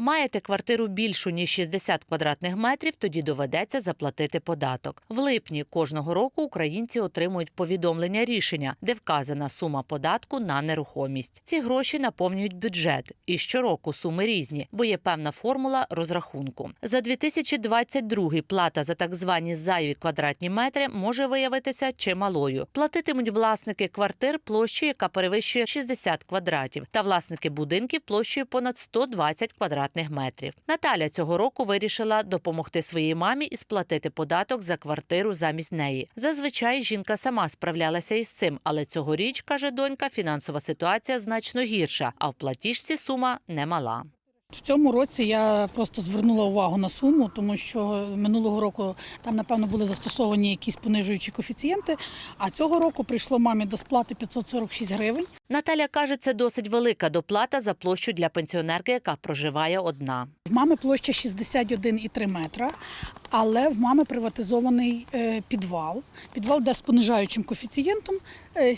Маєте квартиру більшу ніж 60 квадратних метрів, тоді доведеться заплатити податок. В липні кожного року українці отримують повідомлення рішення, де вказана сума податку на нерухомість. Ці гроші наповнюють бюджет, і щороку суми різні, бо є певна формула розрахунку. За 2022 плата за так звані зайві квадратні метри може виявитися чималою. Платитимуть власники квартир площею, яка перевищує 60 квадратів, та власники будинків площею понад 120 квадратних метрів. Наталя цього року вирішила допомогти своїй мамі і сплатити податок за квартиру замість неї. Зазвичай жінка сама справлялася із цим, але цьогоріч, каже донька, фінансова ситуація значно гірша, а в платіжці сума немала. В цьому році я просто звернула увагу на суму, тому що минулого року там, напевно, були застосовані якісь понижуючі коефіцієнти. А цього року прийшло мамі до сплати 546 гривень. Наталя каже, це досить велика доплата за площу для пенсіонерки, яка проживає одна. В мами площа 61,3 метра, але в мами приватизований е, підвал. Підвал, де з понижаючим коефіцієнтом. Е,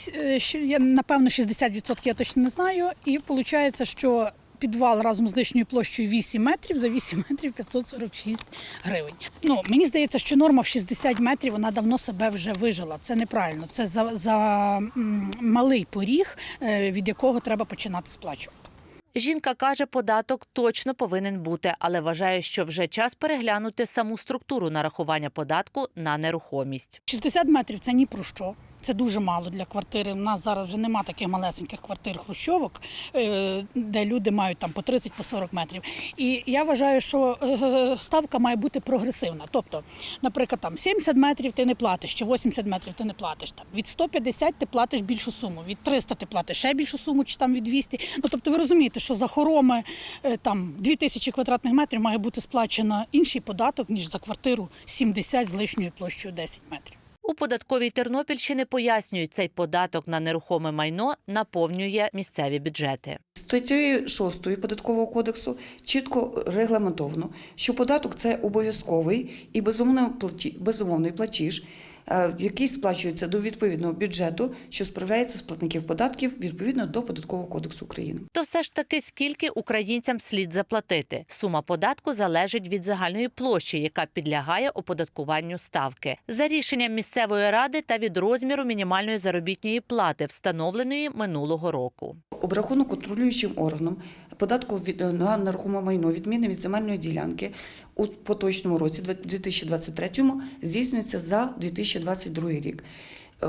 е, напевно, 60% я точно не знаю. І виходить, що підвал разом з лишньою площею 8 метрів за 8 метрів 546 гривень. Ну, мені здається, що норма в 60 метрів вона давно себе вже вижила. Це неправильно. Це за, за малий поріг, е, від якого треба починати сплачувати. Жінка каже, податок точно повинен бути, але вважає, що вже час переглянути саму структуру нарахування податку на нерухомість. 60 метрів це ні про що. Це дуже мало для квартири. У нас зараз вже нема таких малесеньких квартир хрущовок, е, де люди мають там по 30 по метрів. І я вважаю, що е, ставка має бути прогресивна. Тобто, наприклад, там 70 метрів ти не платиш, чи 80 метрів ти не платиш. Там від 150 ти платиш більшу суму, від 300 ти платиш ще більшу суму, чи там від 200. Ну тобто, ви розумієте, що за хороми е, там 2000 квадратних метрів має бути сплачено інший податок ніж за квартиру 70 з лишньою площею 10 метрів. У податковій Тернопільщини пояснюють, цей податок на нерухоме майно наповнює місцеві бюджети. Статтею 6 податкового кодексу чітко регламентовано, що податок це обов'язковий і безумовний платі- платіж, який сплачується до відповідного бюджету, що справляється з платників податків відповідно до податкового кодексу України. То все ж таки, скільки українцям слід заплатити? Сума податку залежить від загальної площі, яка підлягає оподаткуванню ставки, за рішенням місцевої ради та від розміру мінімальної заробітної плати, встановленої минулого року. Обрахунок контролюючим органом податку від- на нерухоме майно відміни від земельної ділянки у поточному році, 2023, здійснюється за 2022 рік.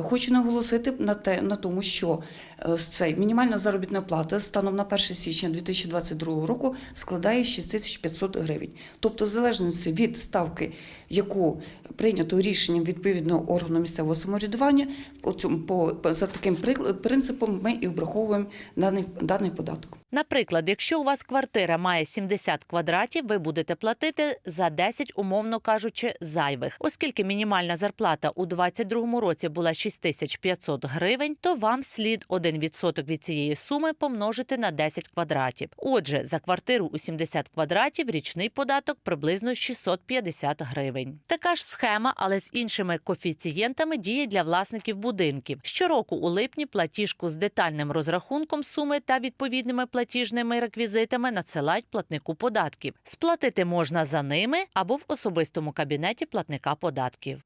Хочу наголосити на те, на тому, що е, цей мінімальна заробітна плата станом на 1 січня 2022 року складає 6500 гривень. Тобто, в залежності від ставки, яку прийнято рішенням відповідного органу місцевого самоврядування, по цьому по, за таким принципом ми і обраховуємо даний, даний податок. Наприклад, якщо у вас квартира має 70 квадратів, ви будете платити за 10, умовно кажучи, зайвих. Оскільки мінімальна зарплата у 2022 році була 6500 гривень, то вам слід 1% від цієї суми помножити на 10 квадратів. Отже, за квартиру у 70 квадратів річний податок приблизно 650 гривень. Така ж схема, але з іншими коефіцієнтами діє для власників будинків. Щороку у липні платіжку з детальним розрахунком суми та відповідними платіжними реквізитами надсилають платнику податків. Сплатити можна за ними або в особистому кабінеті платника податків.